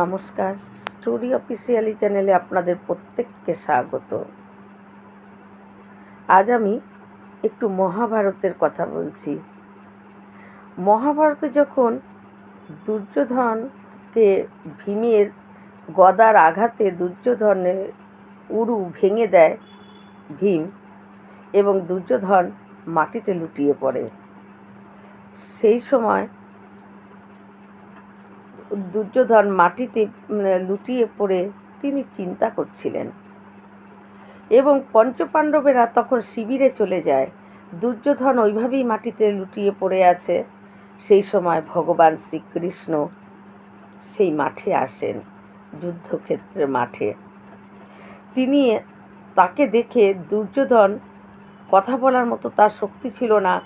নমস্কার। Story officially চ্যানেলে আপনাদের প্রত্যেককে স্বাগত। আজ আমি একটু মহাভারতের কথা বলছি। মহাভারতে যখন দুর্যোধনকে ভীমের গদার আঘাতে দুর্যোধনের উরু ভেঙে দেয় ভীম এবং দুর্যোধন মাটিতে লুটিয়ে পড়ে। সেই সময় দুর্যোধন মাটিতে লুটিয়ে পড়ে তিনি চিন্তা করছিলেন। এবং পঞ্চপাণ্ডবেরা তখন শিবিরে চলে যায়। দুর্যোধন ওইভাবেই মাটিতে লুটিয়ে পড়ে আছে। সেই সময় ভগবান শ্রীকৃষ্ণ সেই মাঠে আসেন, যুদ্ধক্ষেত্রের মাঠে। তিনি তাকে দেখে দুর্যোধন কথা বলার মতো তার শক্তি ছিল না,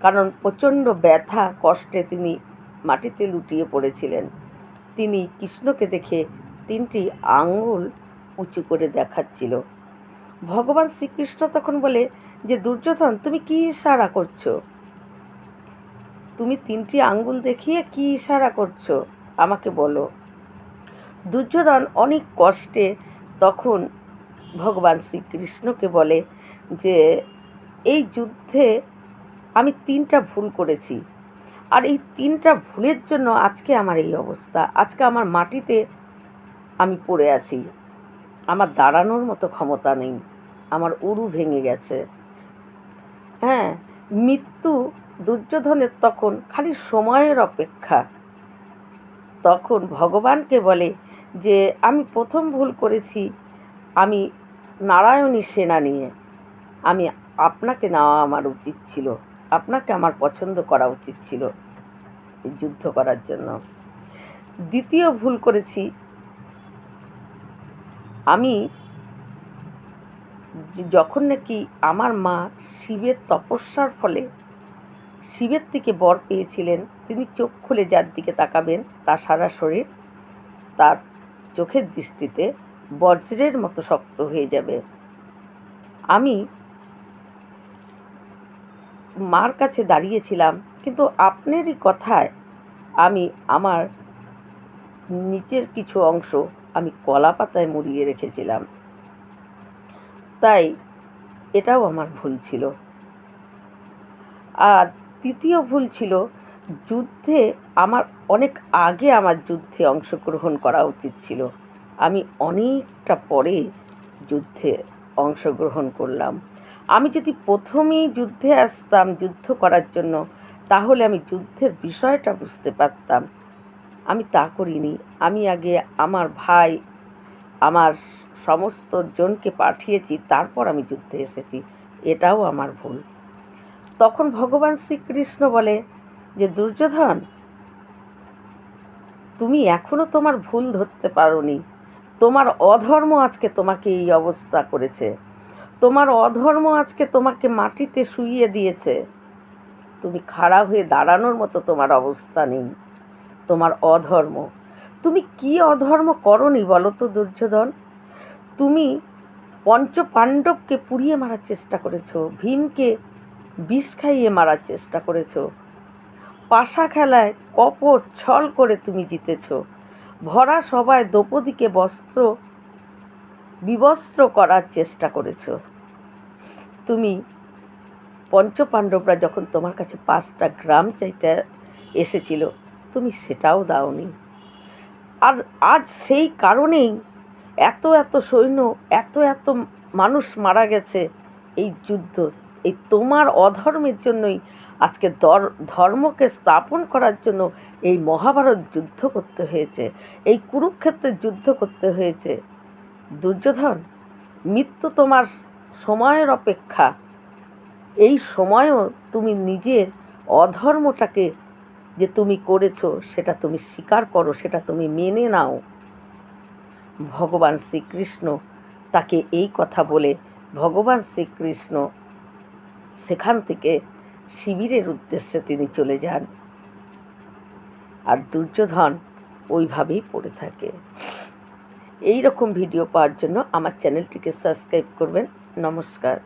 কারণ প্রচণ্ড ব্যথা, কষ্টে তিনি মাটিতে লুটিয়ে পড়েছিলেন। তিনি কৃষ্ণকে দেখে তিনটি আঙ্গুল উঁচু করে দেখাচ্ছিল। ভগবান শ্রীকৃষ্ণ তখন বলে যে, দুর্যোধন, তুমি কি ইশারা করছ? তুমি তিনটি আঙ্গুল দেখিয়ে কি ইশারা করছ? আমাকে বলো। দুর্যোধন অনেক কষ্টে তখন ভগবান শ্রীকৃষ্ণকে বলে যে, এই যুদ্ধে আমি তিনটা ভুল করেছি। আর এই তিনটা ভুলের জন্য আজকে আমার এই অবস্থা। আজকে আমার মাটিতে আমি পড়ে আছি। আমার দাঁড়ানোর মতো ক্ষমতা নেই। আমার উরু ভেঙে গেছে। হ্যাঁ মৃত্যু দুর্যোধনের তখন খালি সময়ের অপেক্ষা। তখন ভগবানকে বলে যে, আমি প্রথম ভুল করেছি। আমি নারায়ণী সেনা নিয়ে। আমি আপনাকে নেওয়া আমার উচিত ছিল। আপনাকে আমার পছন্দ করা উচিত ছিল যুদ্ধ করার জন্য। দ্বিতীয় ভুল করেছি। আমি যখন নাকি আমার মা শিবের তপস্যার ফলে শিবের থেকে বর পেয়েছিলেন, তিনি চোখ খুলে যার দিকে তাকাবেন, তার সারা শরীর, তার চোখের দৃষ্টিতে বজ্রের মতো শক্ত হয়ে যাবে। আমি মার কাছে দাঁড়িয়েছিলাম, কিন্তু আপনারই কথায় আমি আমার নিচের কিছু অংশ আমি কলা পাতায় মুড়িয়ে রেখেছিলাম। তাই এটাও আমার ভুল ছিল। আর তৃতীয় ভুল ছিল, যুদ্ধে আমার অনেক আগে আমার যুদ্ধে অংশগ্রহণ করা উচিত ছিল। আমি অনেকটা পরে যুদ্ধে অংশগ্রহণ করলাম। আমি যদি প্রথমেই যুদ্ধে আসতাম, যুদ্ধ করার জন্য, তাহলে আমি যুদ্ধের বিষয়টা বুঝতে পারতাম। আমি তা করিনি। আমি আগে আমার ভাই, আমার সমস্ত জনকে পাঠিয়েছি, তারপর আমি যুদ্ধে এসেছি। এটাও আমার ভুল। তখন ভগবান শ্রীকৃষ্ণ বলে যে, দুর্যোধন, তুমি এখনও তোমার ভুল ধরতে পারোনি। তোমার অধর্ম আজকে তোমাকে এই অবস্থা করেছে। তোমার অধর্ম আজকে তোমাকে মাটিতে শুইয়ে দিয়েছে। তুমি খাড়া হয়ে দাঁড়ানোর মতো তোমার অবস্থা নেই। তোমার অধর্ম। তুমি কি অধর্ম করনি বলো তো দুর্যোধন? তুমি পঞ্চ পাণ্ডবকে পুড়িয়ে মারার চেষ্টা করেছ, ভীমকে বিষ খাইয়ে মারার চেষ্টা করেছ। পাশা খেলায় কপট ছল করে তুমি জিতেছ। ভরা সবাই দ্রৌপদীকে বস্ত্র, বিবস্ত্র করার চেষ্টা করেছ। তুমি পঞ্চপাণ্ডবরা যখন তোমার কাছে পাঁচটা গ্রাম চাইতে এসেছিল, তুমি সেটাও দাওনি। আর আজ সেই কারণেই এত এত সৈন্য, এত এত মানুষ মারা গেছে এই যুদ্ধ, এই তোমার অধর্মের জন্যই আজকে ধর্মকে স্থাপন করার জন্য এই মহাভারত যুদ্ধ করতে হয়েছে, এই কুরুক্ষেত্রের যুদ্ধ করতে হয়েছে। দুর্যোধন, মৃত্যু তোমার সময়ের অপেক্ষা। এই সময়ও তুমি নিজের অধর্মটাকে যে তুমি করেছ, সেটা তুমি স্বীকার করো, সেটা তুমি মেনে নাও। ভগবান শ্রীকৃষ্ণ তাকে এই কথা বলে, ভগবান শ্রীকৃষ্ণ, সেখান থেকে শিবিরের উদ্দেশ্যে তিনি চলে যান। আর দুর্যোধন ওইভাবেই পড়ে থাকে। এই রকম ভিডিও পাওয়ার জন্য আমার চ্যানেলটিকে সাবস্ক্রাইব করবেন। নমস্কার